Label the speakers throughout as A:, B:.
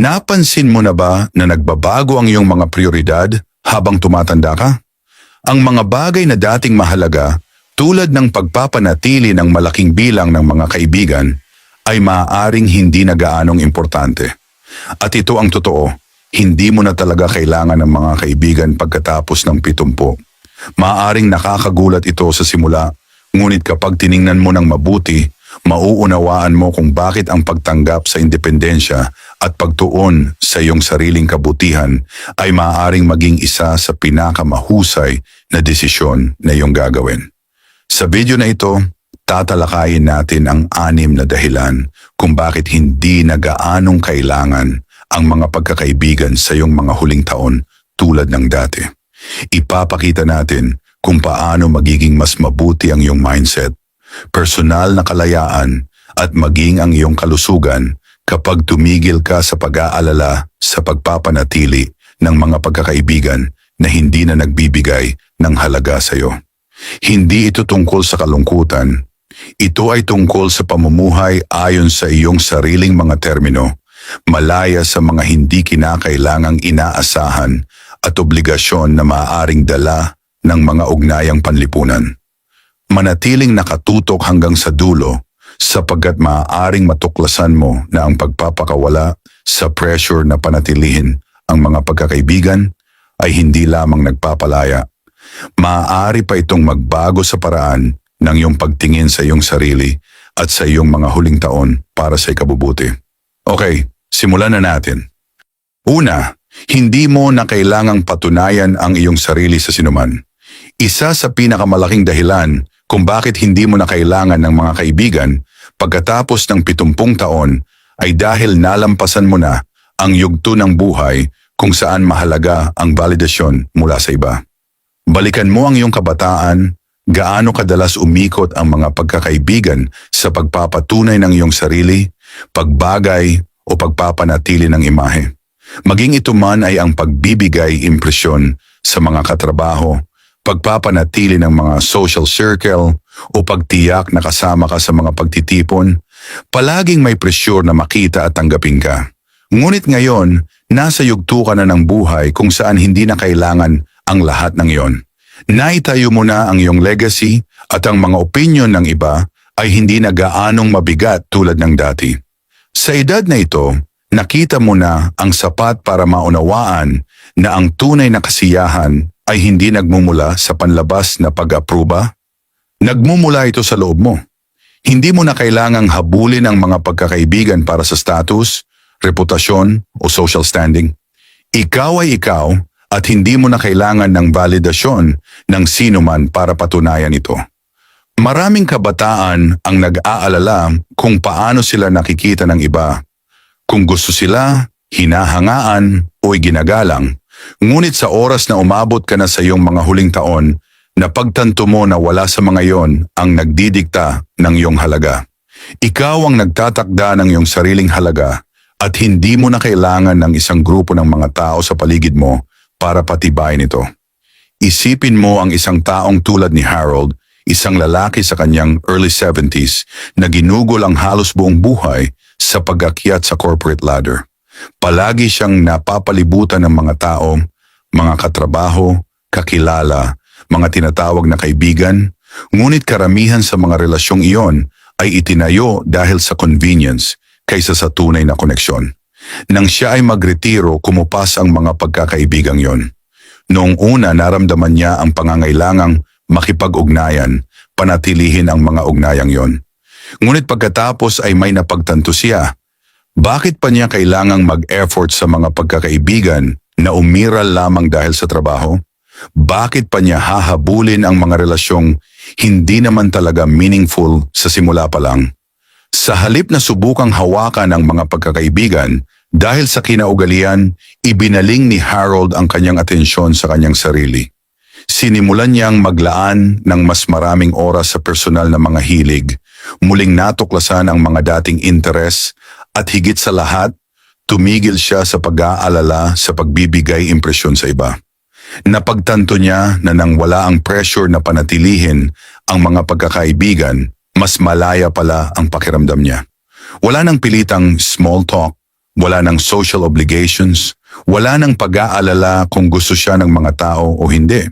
A: Napansin mo na ba na nagbabago ang iyong mga prioridad habang tumatanda ka? Ang mga bagay na dating mahalaga tulad ng pagpapanatili ng malaking bilang ng mga kaibigan ay maaaring hindi na gaanong importante. At ito ang totoo, hindi mo na talaga kailangan ng mga kaibigan pagkatapos ng pitumpo. Maaaring nakakagulat ito sa simula, ngunit kapag tiningnan mo ng mabuti, mauunawaan mo kung bakit ang pagtanggap sa independensya at pagtuon sa iyong sariling kabutihan ay maaaring maging isa sa pinakamahusay na desisyon na iyong gagawin. Sa video na ito, tatalakayin natin ang anim na dahilan kung bakit hindi na gaanong kailangan ang mga pagkakaibigan sa iyong mga huling taon tulad ng dati. Ipapakita natin kung paano magiging mas mabuti ang iyong mindset, personal na kalayaan at maging ang iyong kalusugan kapag tumigil ka sa pag-aalala sa pagpapanatili ng mga pagkakaibigan na hindi na nagbibigay ng halaga sa iyo. Hindi ito tungkol sa kalungkutan. Ito ay tungkol sa pamumuhay ayon sa iyong sariling mga termino, malaya sa mga hindi kinakailangang inaasahan at obligasyon na maaaring dala ng mga ugnayang panlipunan. Manatiling nakatutok hanggang sa dulo sapagkat maaaring matuklasan mo na ang pagpapakawala sa pressure na panatilihin ang mga pagkakaibigan ay hindi lamang nagpapalaya. Maaari pa itong magbago sa paraan ng iyong pagtingin sa iyong sarili at sa iyong mga huling taon para sa ikabubuti. Okay, simulan na natin. Una, hindi mo na kailangang patunayan ang iyong sarili sa sinuman. Isa sa pinakamalaking dahilan kung bakit hindi mo na kailangan ng mga kaibigan pagkatapos ng pitumpung taon ay dahil nalampasan mo na ang yugto ng buhay kung saan mahalaga ang validasyon mula sa iba. Balikan mo ang iyong kabataan, gaano kadalas umikot ang mga pagkakaibigan sa pagpapatunay ng iyong sarili, pagbagay o pagpapanatili ng imahe. Maging ito man ay ang pagbibigay impresyon sa mga katrabaho, pagpapanatili ng mga social circle o pagtiyak na kasama ka sa mga pagtitipon, palaging may presyur na makita at tanggapin ka. Ngunit ngayon, nasa yugto ka na ng buhay kung saan hindi na kailangan ang lahat ng iyon. Naitayo mo na ang iyong legacy at ang mga opinion ng iba ay hindi na gaanong mabigat tulad ng dati. Sa edad na ito, nakita mo na ang sapat para maunawaan na ang tunay na kasiyahan ay hindi nagmumula sa panlabas na pag-aproba. Nagmumula ito sa loob mo. Hindi mo na kailangang habulin ang mga pagkakaibigan para sa status, reputasyon o social standing. Ikaw ay ikaw at hindi mo na kailangan ng validasyon ng sino man para patunayan ito. Maraming kabataan ang nag-aalala kung paano sila nakikita ng iba. Kung gusto sila, hinahangaan o ginagalang. Ngunit sa oras na umabot ka na sa iyong mga huling taon, napagtanto mo na wala sa mga yon ang nagdidikta ng iyong halaga. Ikaw ang nagtatakda ng iyong sariling halaga at hindi mo na kailangan ng isang grupo ng mga tao sa paligid mo para patibayin ito. Isipin mo ang isang taong tulad ni Harold, isang lalaki sa kanyang early 70s na ginugol ang halos buong buhay sa pag-akyat sa corporate ladder. Palagi siyang napapalibutan ng mga tao, mga katrabaho, kakilala, mga tinatawag na kaibigan, ngunit karamihan sa mga relasyong iyon ay itinayo dahil sa convenience kaysa sa tunay na koneksyon. Nang siya ay magretiro, kumupas ang mga pagkakaibigang yon. Noong una naramdaman niya ang pangangailangang makipag-ugnayan, panatilihin ang mga ugnayang yon. Ngunit pagkatapos ay may napagtanto siya. Bakit pa niya kailangang mag-effort sa mga pagkakaibigan na umiral lamang dahil sa trabaho? Bakit pa niya hahabulin ang mga relasyong hindi naman talaga meaningful sa simula pa lang? Sa halip na subukang hawakan ang mga pagkakaibigan, dahil sa kinaugalian, ibinaling ni Harold ang kanyang atensyon sa kanyang sarili. Sinimulan niyang maglaan ng mas maraming oras sa personal na mga hilig, muling natuklasan ang mga dating interes, at higit sa lahat, tumigil siya sa pag-aalala sa pagbibigay impresyon sa iba. Napagtanto niya na nang wala ang pressure na panatilihin ang mga pagkakaibigan, mas malaya pala ang pakiramdam niya. Wala nang pilitang small talk Wala ng social obligations. Wala ng pag-aalala kung gusto siya ng mga tao o hindi.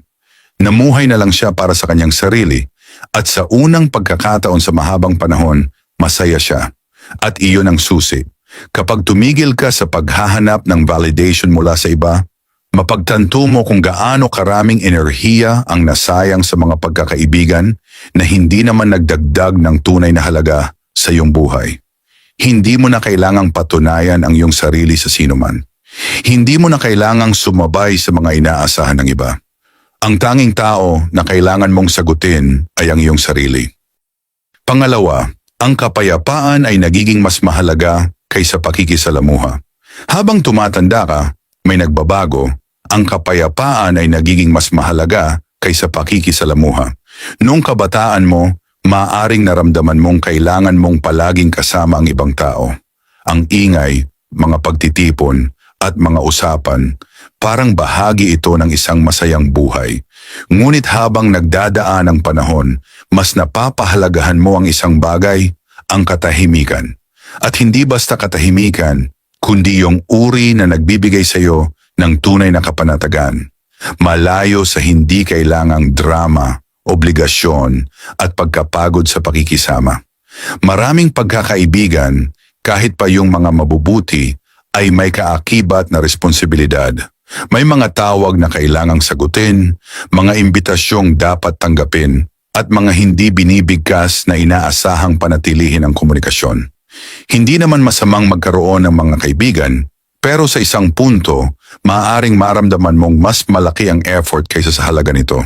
A: Namuhay na lang siya para sa kanyang sarili at sa unang pagkakataon sa mahabang panahon, masaya siya. At iyon ang susi. Kapag tumigil ka sa paghahanap ng validation mula sa iba, mapagtanto mo kung gaano karaming enerhiya ang nasayang sa mga pagkakaibigan na hindi naman nagdagdag ng tunay na halaga sa iyong buhay. Hindi mo na kailangang patunayan ang iyong sarili sa sinuman. Hindi mo na kailangang sumabay sa mga inaasahan ng iba. Ang tanging tao na kailangan mong sagutin ay ang iyong sarili. Pangalawa, ang kapayapaan ay nagiging mas mahalaga kaysa pakikisalamuha. Habang tumatanda ka, may nagbabago, ang kapayapaan ay nagiging mas mahalaga kaysa pakikisalamuha. Nung kabataan mo, maaring naramdaman mong kailangan mong palaging kasama ang ibang tao. Ang ingay, mga pagtitipon, at mga usapan, parang bahagi ito ng isang masayang buhay. Ngunit habang nagdadaan ang panahon, mas napapahalagahan mo ang isang bagay, ang katahimikan. At hindi basta katahimikan, kundi yung uri na nagbibigay sa iyo ng tunay na kapanatagan. Malayo sa hindi kailangang drama, obligasyon, at pagkapagod sa pakikisama. Maraming pagkakaibigan, kahit pa yung mga mabubuti, ay may kaakibat na responsibilidad. May mga tawag na kailangang sagutin, mga imbitasyong dapat tanggapin, at mga hindi binibigkas na inaasahang panatilihin ang komunikasyon. Hindi naman masamang magkaroon ng mga kaibigan, pero sa isang punto, maaaring maramdaman mong mas malaki ang effort kaysa sa halaga nito.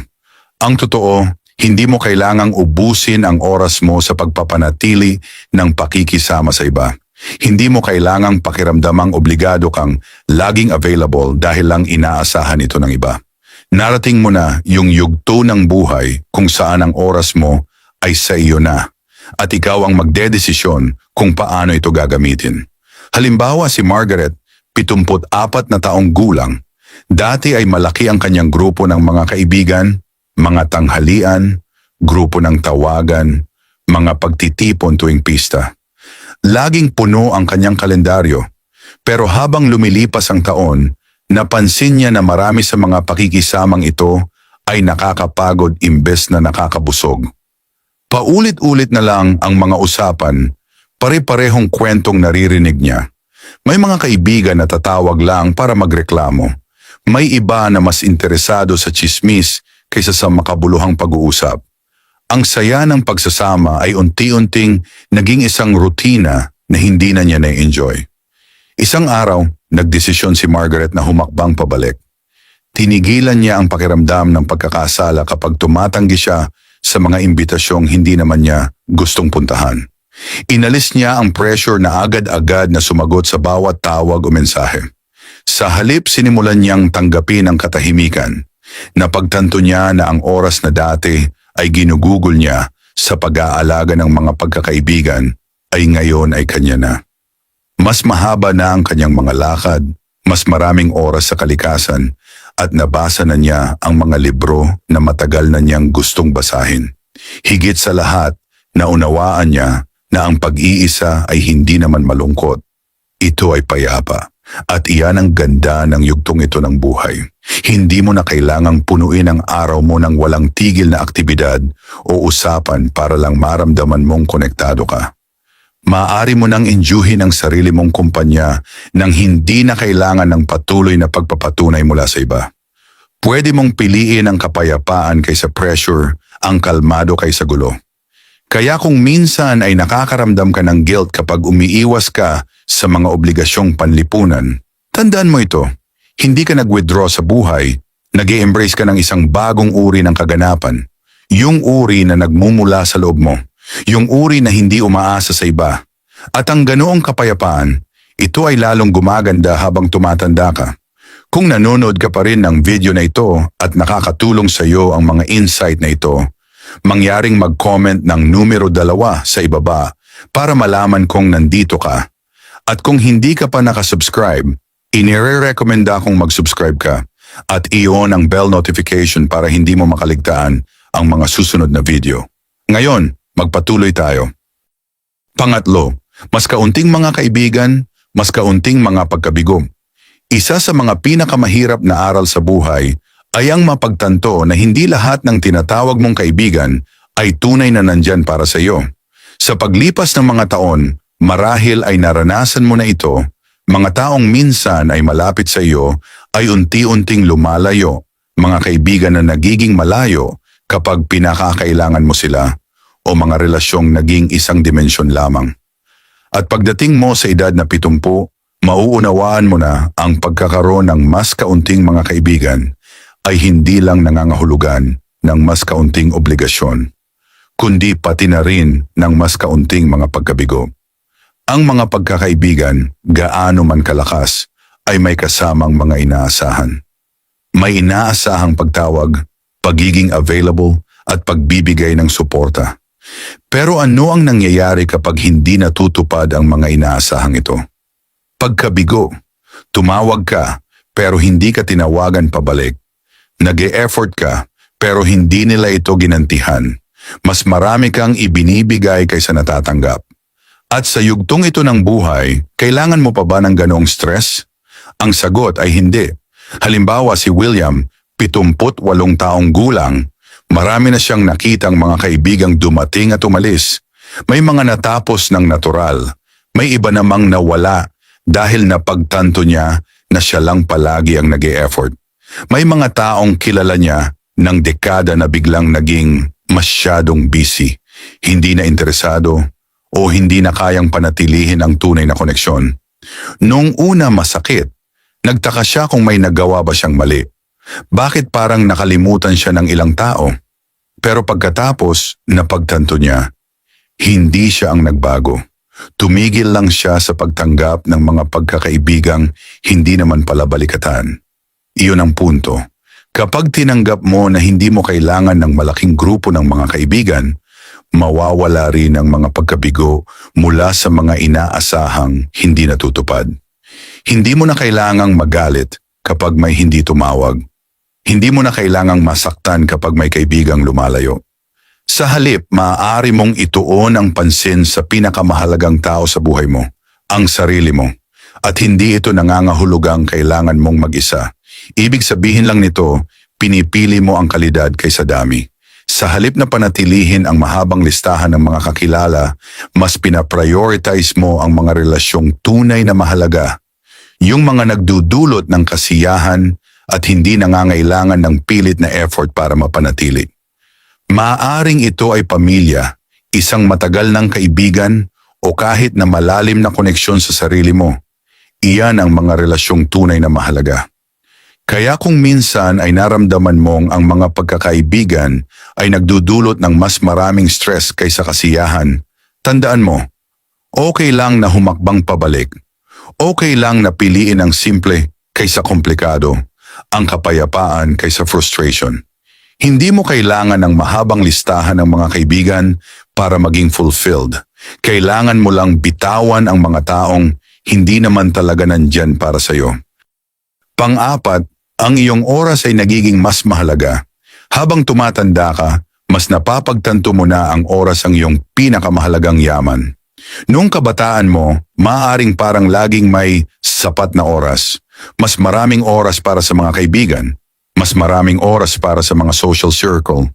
A: Ang totoo, hindi mo kailangang ubusin ang oras mo sa pagpapanatili ng pakikisama sa iba. Hindi mo kailangang pakiramdamang obligado kang laging available dahil lang inaasahan ito ng iba. Narating mo na yung yugto ng buhay kung saan ang oras mo ay sa iyo na at ikaw ang magdedesisyon kung paano ito gagamitin. Halimbawa si Margaret, 74 na taong gulang. Dati ay malaki ang kanyang grupo ng mga kaibigan, mga tanghalian, grupo ng tawagan, mga pagtitipon tuwing pista. Laging puno ang kanyang kalendaryo. Pero habang lumilipas ang taon, napansin niya na marami sa mga pakikisamang ito ay nakakapagod imbes na nakakabusog. Paulit-ulit na lang ang mga usapan, pare-parehong kwentong naririnig niya. May mga kaibigan na tatawag lang para magreklamo. May iba na mas interesado sa chismis kaysa sa makabuluhang pag-uusap. Ang saya ng pagsasama ay unti-unting naging isang rutina na hindi na niya na-enjoy. Isang araw, nagdesisyon si Margaret na humakbang pabalik. Tinigilan niya ang pakiramdam ng pagkakasala kapag tumatanggi siya sa mga imbitasyong hindi naman niya gustong puntahan. Inalis niya ang pressure na agad-agad na sumagot sa bawat tawag o mensahe. Sa halip sinimulan niyang tanggapin ang katahimikan. Napagtanto niya na ang oras na dati ay ginugugol niya sa pag-aalaga ng mga pagkakaibigan ay ngayon ay kanya na. Mas mahaba na ang kanyang mga lakad, mas maraming oras sa kalikasan at nabasa na niya ang mga libro na matagal na niyang gustong basahin. Higit sa lahat, naunawaan niya na ang pag-iisa ay hindi naman malungkot. Ito ay payapa. At iyan ang ganda ng yugtong ito ng buhay. Hindi mo na kailangang punuin ang araw mo ng walang tigil na aktibidad o usapan para lang maramdaman mong konektado ka. Maaari mo nang enjoyin ang sarili mong kumpanya nang hindi na kailangan ng patuloy na pagpapatunay mula sa iba. Pwede mong piliin ang kapayapaan kaysa pressure, ang kalmado kaysa gulo. Kaya kung minsan ay nakakaramdam ka ng guilt kapag umiiwas ka sa mga obligasyong panlipunan, tandaan mo ito, hindi ka nag-withdraw sa buhay, nag embrace ka ng isang bagong uri ng kaganapan, yung uri na nagmumula sa loob mo, yung uri na hindi umaasa sa iba. At ang ganoong kapayapaan, ito ay lalong gumaganda habang tumatanda ka. Kung nanonood ka pa rin ng video na ito at nakakatulong sa iyo ang mga insight na ito, mangyaring mag-comment ng numero dalawa sa ibaba para malaman kong nandito ka. At kung hindi ka pa nakasubscribe, inire-recommenda kong mag-subscribe ka at i-on ang bell notification para hindi mo makaligtaan ang mga susunod na video. Ngayon, magpatuloy tayo. Pangatlo, mas kaunting mga kaibigan, mas kaunting mga pagkabigo. Isa sa mga pinakamahirap na aral sa buhay ay ang mapagtanto na hindi lahat ng tinatawag mong kaibigan ay tunay na nandyan para sa iyo. Sa paglipas ng mga taon, marahil ay naranasan mo na ito, mga taong minsan ay malapit sa iyo ay unti-unting lumalayo, mga kaibigan na nagiging malayo kapag pinakakailangan mo sila o mga relasyong naging isang dimensyon lamang. At pagdating mo sa edad na pitumpu, mauunawaan mo na ang pagkakaroon ng mas kaunting mga kaibigan ay hindi lang nangangahulugan ng mas kaunting obligasyon, kundi pati na rin ng mas kaunting mga pagkabigo. Ang mga pagkakaibigan, gaano man kalakas, ay may kasamang mga inaasahan. May inaasahang pagtawag, pagiging available, at pagbibigay ng suporta. Pero ano ang nangyayari kapag hindi natutupad ang mga inaasahang ito? Pagkabigo, tumawag ka pero hindi ka tinawagan pabalik. Nag-e-effort ka pero hindi nila ito ginantihan. Mas marami kang ibinibigay kaysa natatanggap. At sa yugtong ito ng buhay, kailangan mo pa ba ng ganong stress? Ang sagot ay hindi. Halimbawa si William, 78 taong gulang, marami na siyang nakitang mga kaibigang dumating at umalis. May mga natapos ng natural. May iba namang nawala dahil napagtanto niya na siya lang palagi ang nag effort May mga taong kilala niya ng dekada na biglang naging masyadong busy, hindi na interesado o hindi na kayang panatilihin ang tunay na koneksyon. Noong una masakit, nagtaka siya kung may nagawa ba siyang mali. Bakit parang nakalimutan siya ng ilang tao? Pero pagkatapos, napagtanto niya, hindi siya ang nagbago. Tumigil lang siya sa pagtanggap ng mga pagkakaibigang hindi naman pala balikatan. Iyon ang punto. Kapag tinanggap mo na hindi mo kailangan ng malaking grupo ng mga kaibigan, mawawala rin ang mga pagkabigo mula sa mga inaasahang hindi natutupad. Hindi mo na kailangang magalit kapag may hindi tumawag. Hindi mo na kailangang masaktan kapag may kaibigang lumalayo. Sa halip, maaari mong ituon ang pansin sa pinakamahalagang tao sa buhay mo, ang sarili mo. At hindi ito nangangahulugang kailangan mong mag-isa. Ibig sabihin lang nito, pinipili mo ang kalidad kaysa dami. Sa halip na panatilihin ang mahabang listahan ng mga kakilala, mas pinaprioritize mo ang mga relasyong tunay na mahalaga. Yung mga nagdudulot ng kasiyahan at hindi nangangailangan ng pilit na effort para mapanatili. Maaring ito ay pamilya, isang matagal ng kaibigan o kahit na malalim na koneksyon sa sarili mo. Iyan ang mga relasyong tunay na mahalaga. Kaya kung minsan ay naramdaman mong ang mga pagkakaibigan ay nagdudulot ng mas maraming stress kaysa kasiyahan, tandaan mo, okay lang na humakbang pabalik. Okay lang na piliin ang simple kaysa komplikado, ang kapayapaan kaysa frustration. Hindi mo kailangan ng mahabang listahan ng mga kaibigan para maging fulfilled. Kailangan mo lang bitawan ang mga taong hindi naman talaga nandyan para sa'yo. Pang-apat, ang iyong oras ay nagiging mas mahalaga. Habang tumatanda ka, mas napapagtanto mo na ang oras ang iyong pinakamahalagang yaman. Noong kabataan mo, maaaring parang laging may sapat na oras. Mas maraming oras para sa mga kaibigan. Mas maraming oras para sa mga social circle.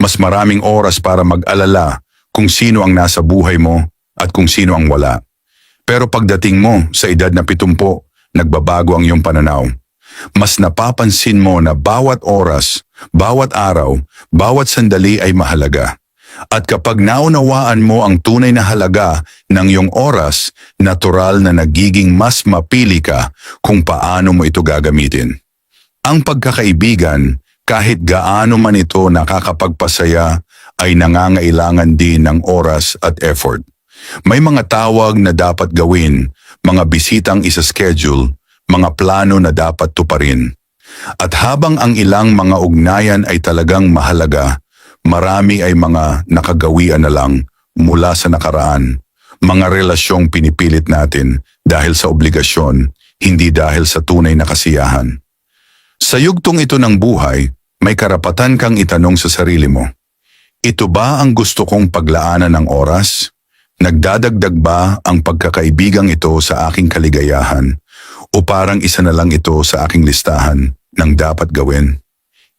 A: Mas maraming oras para mag-alala kung sino ang nasa buhay mo at kung sino ang wala. Pero pagdating mo sa edad na pitumpo, nagbabago ang iyong pananaw mas napapansin mo na bawat oras, bawat araw, bawat sandali ay mahalaga. At kapag naunawaan mo ang tunay na halaga ng iyong oras, natural na nagiging mas mapili ka kung paano mo ito gagamitin. Ang pagkakaibigan, kahit gaano man ito nakakapagpasaya, ay nangangailangan din ng oras at effort. May mga tawag na dapat gawin, mga bisitang isa-schedule, mga plano na dapat tuparin. At habang ang ilang mga ugnayan ay talagang mahalaga, marami ay mga nakagawian na lang mula sa nakaraan, mga relasyong pinipilit natin dahil sa obligasyon, hindi dahil sa tunay na kasiyahan. Sa yugtong ito ng buhay, may karapatan kang itanong sa sarili mo, ito ba ang gusto kong paglaanan ng oras? Nagdadagdag ba ang pagkakaibigang ito sa aking kaligayahan o parang isa na lang ito sa aking listahan ng dapat gawin?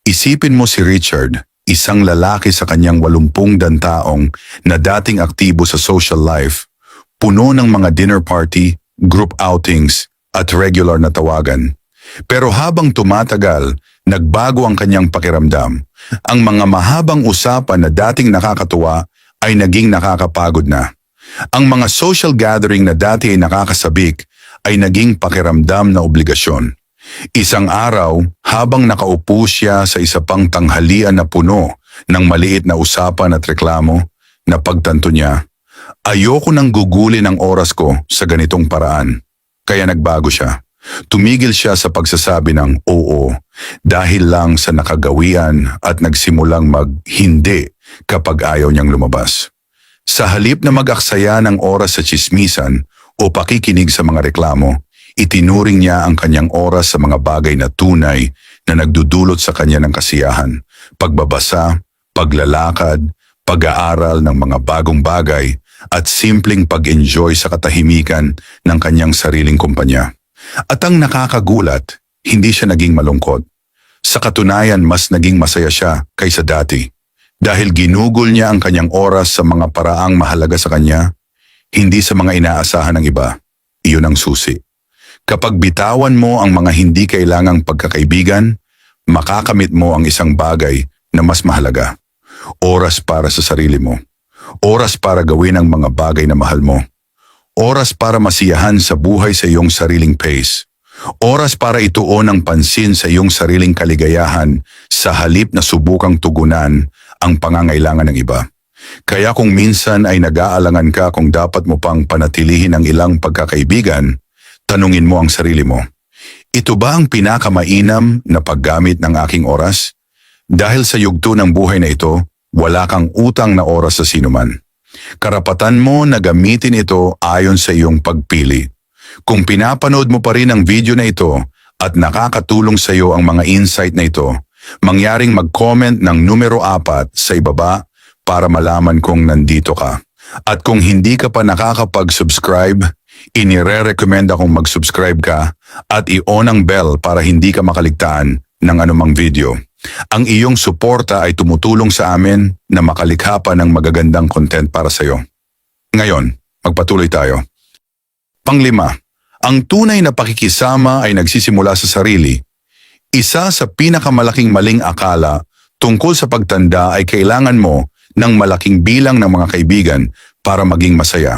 A: Isipin mo si Richard, isang lalaki sa kanyang walumpung dantaong na dating aktibo sa social life, puno ng mga dinner party, group outings, at regular na tawagan. Pero habang tumatagal, nagbago ang kanyang pakiramdam. Ang mga mahabang usapan na dating nakakatuwa ay naging nakakapagod na. Ang mga social gathering na dati ay nakakasabik ay naging pakiramdam na obligasyon. Isang araw, habang nakaupo siya sa isa pang tanghalian na puno ng maliit na usapan at reklamo, napagtanto niya, ayoko nang gugulin ang oras ko sa ganitong paraan. Kaya nagbago siya. Tumigil siya sa pagsasabi ng oo dahil lang sa nakagawian at nagsimulang mag-hindi kapag ayaw niyang lumabas. Sa halip na mag-aksaya ng oras sa chismisan o pakikinig sa mga reklamo, itinuring niya ang kanyang oras sa mga bagay na tunay na nagdudulot sa kanya ng kasiyahan, pagbabasa, paglalakad, pag-aaral ng mga bagong bagay at simpleng pag-enjoy sa katahimikan ng kanyang sariling kumpanya. At ang nakakagulat, hindi siya naging malungkot. Sa katunayan, mas naging masaya siya kaysa dati. Dahil ginugol niya ang kanyang oras sa mga paraang mahalaga sa kanya, hindi sa mga inaasahan ng iba. Iyon ang susi. Kapag bitawan mo ang mga hindi kailangang pagkakaibigan, makakamit mo ang isang bagay na mas mahalaga. Oras para sa sarili mo. Oras para gawin ang mga bagay na mahal mo. Oras para masiyahan sa buhay sa iyong sariling pace. Oras para ituon ang pansin sa iyong sariling kaligayahan sa halip na subukang tugunan ang pangangailangan ng iba. Kaya kung minsan ay nag-aalangan ka kung dapat mo pang panatilihin ang ilang pagkakaibigan, tanungin mo ang sarili mo. Ito ba ang pinakamainam na paggamit ng aking oras? Dahil sa yugto ng buhay na ito, wala kang utang na oras sa sinuman. Karapatan mo na gamitin ito ayon sa iyong pagpili. Kung pinapanood mo pa rin ang video na ito at nakakatulong sa iyo ang mga insight na ito, mangyaring mag-comment ng numero 4 sa ibaba para malaman kung nandito ka. At kung hindi ka pa nakakapag-subscribe, inire-recommend akong mag-subscribe ka at i-on ang bell para hindi ka makaligtaan ng anumang video. Ang iyong suporta ay tumutulong sa amin na makalikha pa ng magagandang content para sa iyo. Ngayon, magpatuloy tayo. Panglima, ang tunay na pakikisama ay nagsisimula sa sarili. Isa sa pinakamalaking maling akala tungkol sa pagtanda ay kailangan mo ng malaking bilang ng mga kaibigan para maging masaya.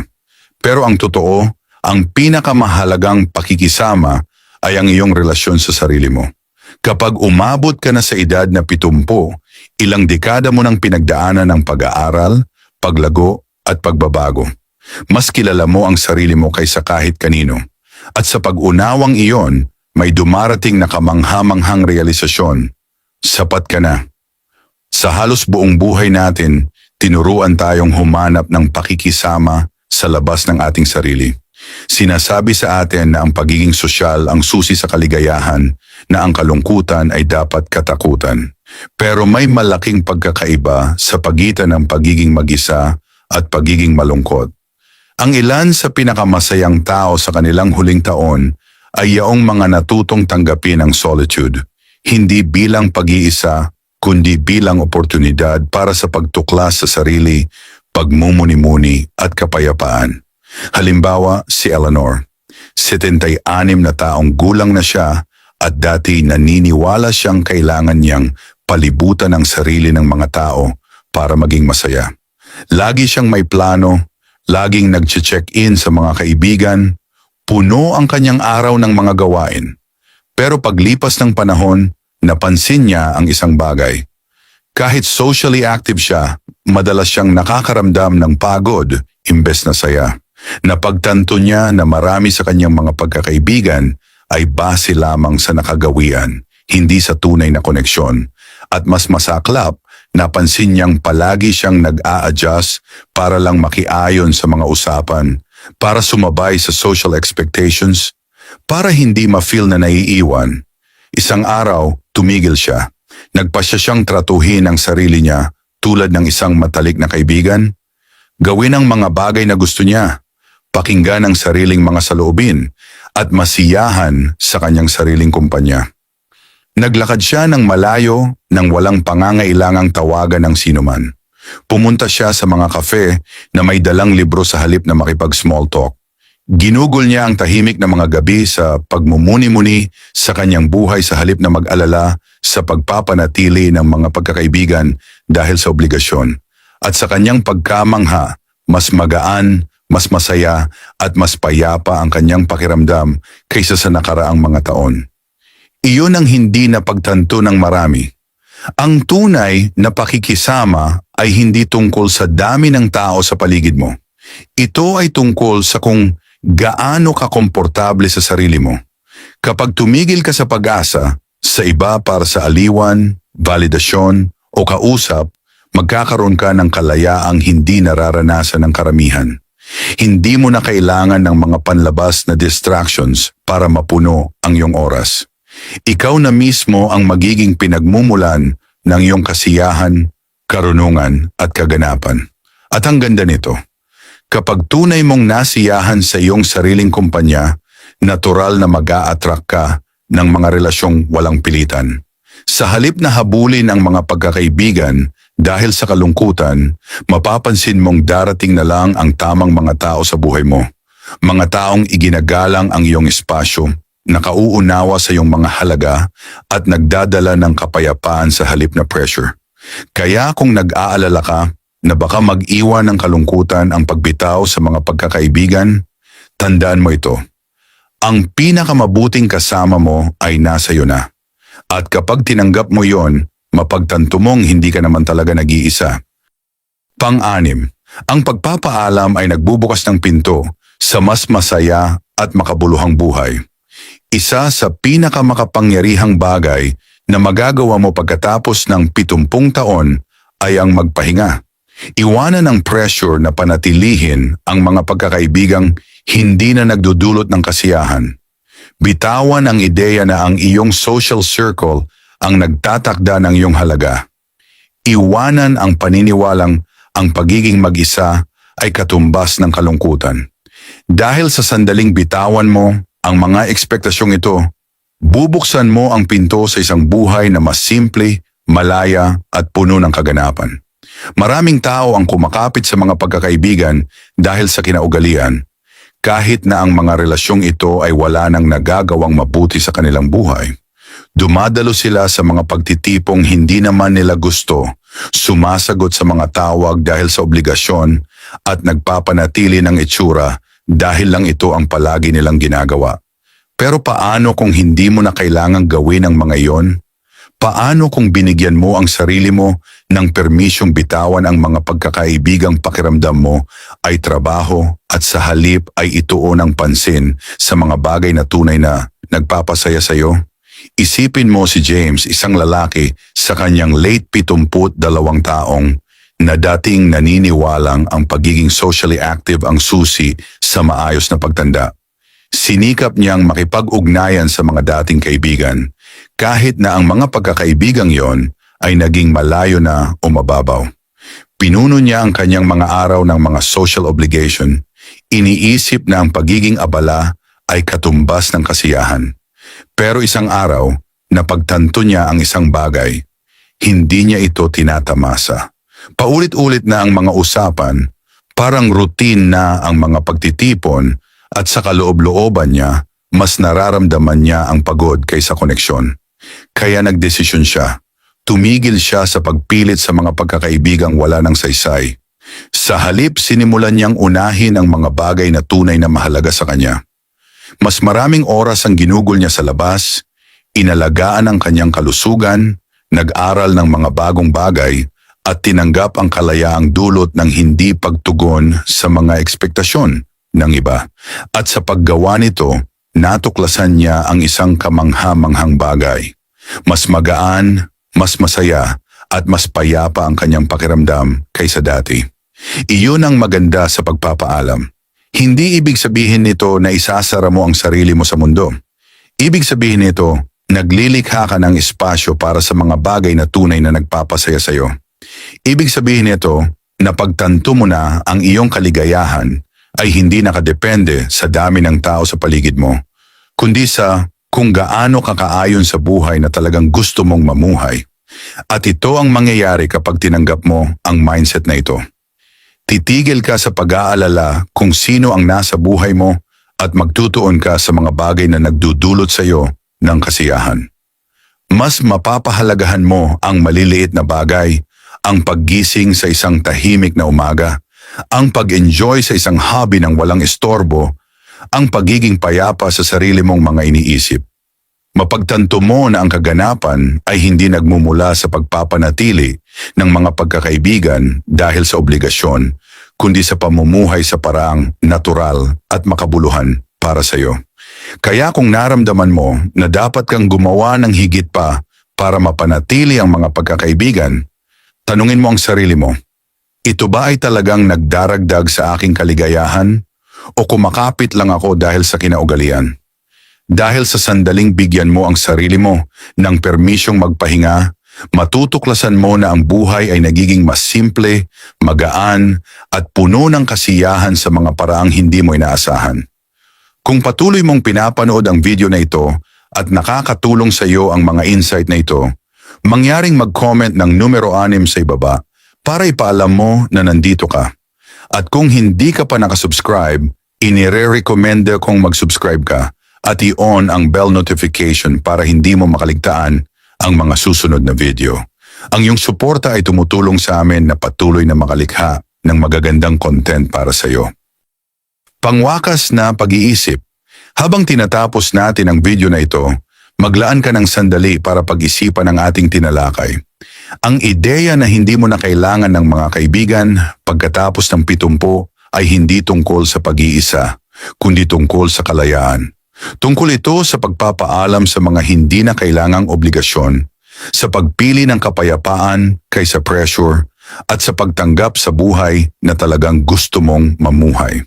A: Pero ang totoo, ang pinakamahalagang pakikisama ay ang iyong relasyon sa sarili mo. Kapag umabot ka na sa edad na pitumpo, ilang dekada mo nang pinagdaanan ng pag-aaral, paglago at pagbabago. Mas kilala mo ang sarili mo kaysa kahit kanino. At sa pag-unawang iyon, may dumarating na kamanghamanghang realisasyon. Sapat ka na. Sa halos buong buhay natin, tinuruan tayong humanap ng pakikisama sa labas ng ating sarili. Sinasabi sa atin na ang pagiging sosyal ang susi sa kaligayahan, na ang kalungkutan ay dapat katakutan. Pero may malaking pagkakaiba sa pagitan ng pagiging mag-isa at pagiging malungkot. Ang ilan sa pinakamasayang tao sa kanilang huling taon ay yaong mga natutong tanggapin ang solitude, hindi bilang pag-iisa, kundi bilang oportunidad para sa pagtuklas sa sarili, pagmumuni-muni at kapayapaan. Halimbawa, si Eleanor. 76 na taong gulang na siya at dati naniniwala siyang kailangan niyang palibutan ang sarili ng mga tao para maging masaya. Lagi siyang may plano, laging nag-check-in sa mga kaibigan, puno ang kanyang araw ng mga gawain. Pero paglipas ng panahon, napansin niya ang isang bagay. Kahit socially active siya, madalas siyang nakakaramdam ng pagod imbes na saya. Napagtanto niya na marami sa kanyang mga pagkakaibigan ay base lamang sa nakagawian, hindi sa tunay na koneksyon. At mas masaklap, napansin niyang palagi siyang nag-a-adjust para lang makiayon sa mga usapan, para sumabay sa social expectations, para hindi ma-feel na naiiwan. Isang araw, tumigil siya. Nagpasya siyang tratuhin ang sarili niya tulad ng isang matalik na kaibigan. Gawin ang mga bagay na gusto niya. Pakinggan ang sariling mga saloobin at masiyahan sa kanyang sariling kumpanya. Naglakad siya ng malayo nang walang pangangailangang tawagan ng sinuman. Pumunta siya sa mga kafe na may dalang libro sa halip na makipag-small talk. Ginugol niya ang tahimik na mga gabi sa pagmumuni-muni sa kanyang buhay sa halip na mag-alala sa pagpapanatili ng mga pagkakaibigan dahil sa obligasyon. At sa kanyang pagkamangha, mas magaan, mas masaya at mas payapa ang kanyang pakiramdam kaysa sa nakaraang mga taon. Iyon ang hindi napagtanto ng marami. Ang tunay na pakikisama ay hindi tungkol sa dami ng tao sa paligid mo. Ito ay tungkol sa kung gaano ka komportable sa sarili mo. Kapag tumigil ka sa pag-asa, sa iba para sa aliwan, validasyon o kausap, magkakaroon ka ng kalayaang hindi nararanasan ng karamihan. Hindi mo na kailangan ng mga panlabas na distractions para mapuno ang iyong oras. Ikaw na mismo ang magiging pinagmumulan ng iyong kasiyahan, karunungan at kaganapan. At ang ganda nito, kapag tunay mong nasiyahan sa iyong sariling kumpanya, natural na mag attract ka ng mga relasyong walang pilitan. Sa halip na habulin ang mga pagkakaibigan dahil sa kalungkutan, mapapansin mong darating na lang ang tamang mga tao sa buhay mo. Mga taong iginagalang ang iyong espasyo, nakauunawa sa iyong mga halaga at nagdadala ng kapayapaan sa halip na pressure. Kaya kung nag-aalala ka na baka mag-iwan ng kalungkutan ang pagbitaw sa mga pagkakaibigan, tandaan mo ito. Ang pinakamabuting kasama mo ay nasa iyo na. At kapag tinanggap mo yon, mapagtanto mong hindi ka naman talaga nag-iisa. Pang-anim, ang pagpapaalam ay nagbubukas ng pinto sa mas masaya at makabuluhang buhay. Isa sa pinakamakapangyarihang bagay na magagawa mo pagkatapos ng 70 taon ay ang magpahinga. Iwanan ang pressure na panatilihin ang mga pagkakaibigang hindi na nagdudulot ng kasiyahan. Bitawan ang ideya na ang iyong social circle ang nagtatakda ng iyong halaga. Iwanan ang paniniwalang ang pagiging mag-isa ay katumbas ng kalungkutan. Dahil sa sandaling bitawan mo ang mga ekspektasyong ito, bubuksan mo ang pinto sa isang buhay na mas simple, malaya at puno ng kaganapan. Maraming tao ang kumakapit sa mga pagkakaibigan dahil sa kinaugalian, kahit na ang mga relasyong ito ay wala nang nagagawang mabuti sa kanilang buhay. Dumadalo sila sa mga pagtitipong hindi naman nila gusto, sumasagot sa mga tawag dahil sa obligasyon at nagpapanatili ng itsura dahil lang ito ang palagi nilang ginagawa. Pero paano kung hindi mo na kailangang gawin ang mga iyon? Paano kung binigyan mo ang sarili mo ng permisyong bitawan ang mga pagkakaibigang pakiramdam mo ay trabaho at sa halip ay ituon ang pansin sa mga bagay na tunay na nagpapasaya sa iyo? Isipin mo si James, isang lalaki sa kanyang late 72 taong na dating naniniwalang ang pagiging socially active ang susi sa maayos na pagtanda. Sinikap niyang makipag-ugnayan sa mga dating kaibigan, kahit na ang mga pagkakaibigang yon ay naging malayo na o mababaw. Pinuno niya ang kanyang mga araw ng mga social obligation, iniisip na ang pagiging abala ay katumbas ng kasiyahan. Pero isang araw, napagtanto niya ang isang bagay, hindi niya ito tinatamasa. Paulit-ulit na ang mga usapan, parang routine na ang mga pagtitipon at sa kaloob-looban niya, mas nararamdaman niya ang pagod kaysa koneksyon. Kaya nagdesisyon siya. Tumigil siya sa pagpilit sa mga pagkakaibigang wala ng saysay. Sa halip, sinimulan niyang unahin ang mga bagay na tunay na mahalaga sa kanya. Mas maraming oras ang ginugol niya sa labas, inalagaan ang kanyang kalusugan, nag-aral ng mga bagong bagay, at tinanggap ang kalayaang dulot ng hindi pagtugon sa mga ekspektasyon ng iba. At sa paggawa nito, natuklasan niya ang isang kamangha-manghang bagay. Mas magaan, mas masaya, at mas payapa ang kanyang pakiramdam kaysa dati. Iyon ang maganda sa pagpapaalam. Hindi ibig sabihin nito na isasara mo ang sarili mo sa mundo. Ibig sabihin nito, naglilikha ka ng espasyo para sa mga bagay na tunay na nagpapasaya sa iyo. Ibig sabihin nito, Napagtanto mo na ang iyong kaligayahan ay hindi nakadepende sa dami ng tao sa paligid mo, kundi sa kung gaano kakaayon sa buhay na talagang gusto mong mamuhay. At ito ang mangyayari kapag tinanggap mo ang mindset na ito. Titigil ka sa pag-aalala kung sino ang nasa buhay mo at magtutuon ka sa mga bagay na nagdudulot sa iyo ng kasiyahan. Mas mapapahalagahan mo ang maliliit na bagay, ang paggising sa isang tahimik na umaga, ang pag-enjoy sa isang hobby ng walang estorbo, ang pagiging payapa sa sarili mong mga iniisip. Mapagtanto mo na ang kaganapan ay hindi nagmumula sa pagpapanatili ng mga pagkakaibigan dahil sa obligasyon, kundi sa pamumuhay sa paraang natural at makabuluhan para sa iyo. Kaya kung naramdaman mo na dapat kang gumawa ng higit pa para mapanatili ang mga pagkakaibigan, tanungin mo ang sarili mo, ito ba ay talagang nagdaragdag sa aking kaligayahan o kumakapit lang ako dahil sa kinaugalian? Dahil sa sandaling bigyan mo ang sarili mo ng permisyong magpahinga, matutuklasan mo na ang buhay ay nagiging mas simple, magaan, at puno ng kasiyahan sa mga paraang hindi mo inaasahan. Kung patuloy mong pinapanood ang video na ito at nakakatulong sa iyo ang mga insight na ito, mangyaring mag-comment ng numero 6 sa ibaba para ipaalam mo na nandito ka. At kung hindi ka pa nakasubscribe, inire-recommend kong mag-subscribe ka at i-on ang bell notification para hindi mo makaligtaan ang mga susunod na video. Ang iyong suporta ay tumutulong sa amin na patuloy na makalikha ng magagandang content para sa iyo. Pangwakas na pag-iisip. Habang tinatapos natin ang video na ito, maglaan ka ng sandali para pag-isipan ang ating tinalakay. Ang ideya na hindi mo na kailangan ng mga kaibigan pagkatapos ng pitumpo ay hindi tungkol sa pag-iisa, kundi tungkol sa kalayaan. Tungkol ito sa pagpapaalam sa mga hindi na kailangang obligasyon, sa pagpili ng kapayapaan kaysa pressure, at sa pagtanggap sa buhay na talagang gusto mong mamuhay.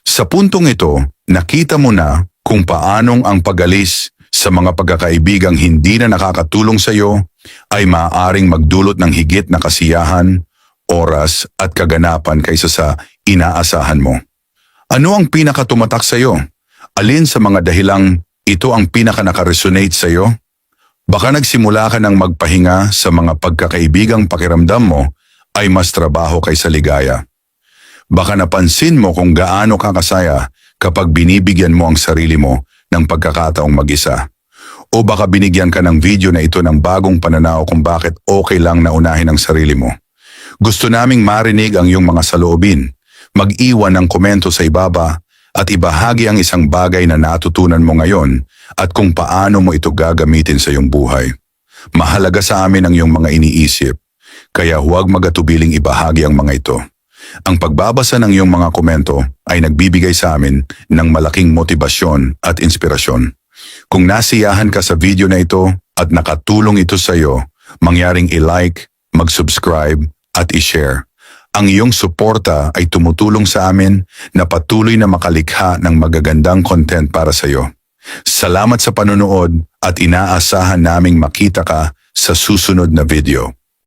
A: Sa puntong ito, nakita mo na kung paanong ang pagalis sa mga pagkakaibigang hindi na nakakatulong sa iyo ay maaaring magdulot ng higit na kasiyahan, oras at kaganapan kaysa sa inaasahan mo. Ano ang pinakatumatak sa iyo? Alin sa mga dahilang ito ang pinaka nakaresonate sa iyo? Baka nagsimula ka ng magpahinga sa mga pagkakaibigang pakiramdam mo ay mas trabaho kaysa ligaya. Baka napansin mo kung gaano ka kasaya kapag binibigyan mo ang sarili mo ng pagkakataong mag-isa. O baka binigyan ka ng video na ito ng bagong pananaw kung bakit okay lang na unahin ang sarili mo. Gusto naming marinig ang iyong mga saloobin. Mag-iwan ng komento sa ibaba at ibahagi ang isang bagay na natutunan mo ngayon at kung paano mo ito gagamitin sa iyong buhay. Mahalaga sa amin ang iyong mga iniisip, kaya huwag magatubiling ibahagi ang mga ito. Ang pagbabasa ng iyong mga komento ay nagbibigay sa amin ng malaking motibasyon at inspirasyon. Kung nasiyahan ka sa video na ito at nakatulong ito sa iyo, mangyaring i-like, mag-subscribe at i-share. Ang iyong suporta ay tumutulong sa amin na patuloy na makalikha ng magagandang content para sa iyo. Salamat sa panonood at inaasahan naming makita ka sa susunod na video.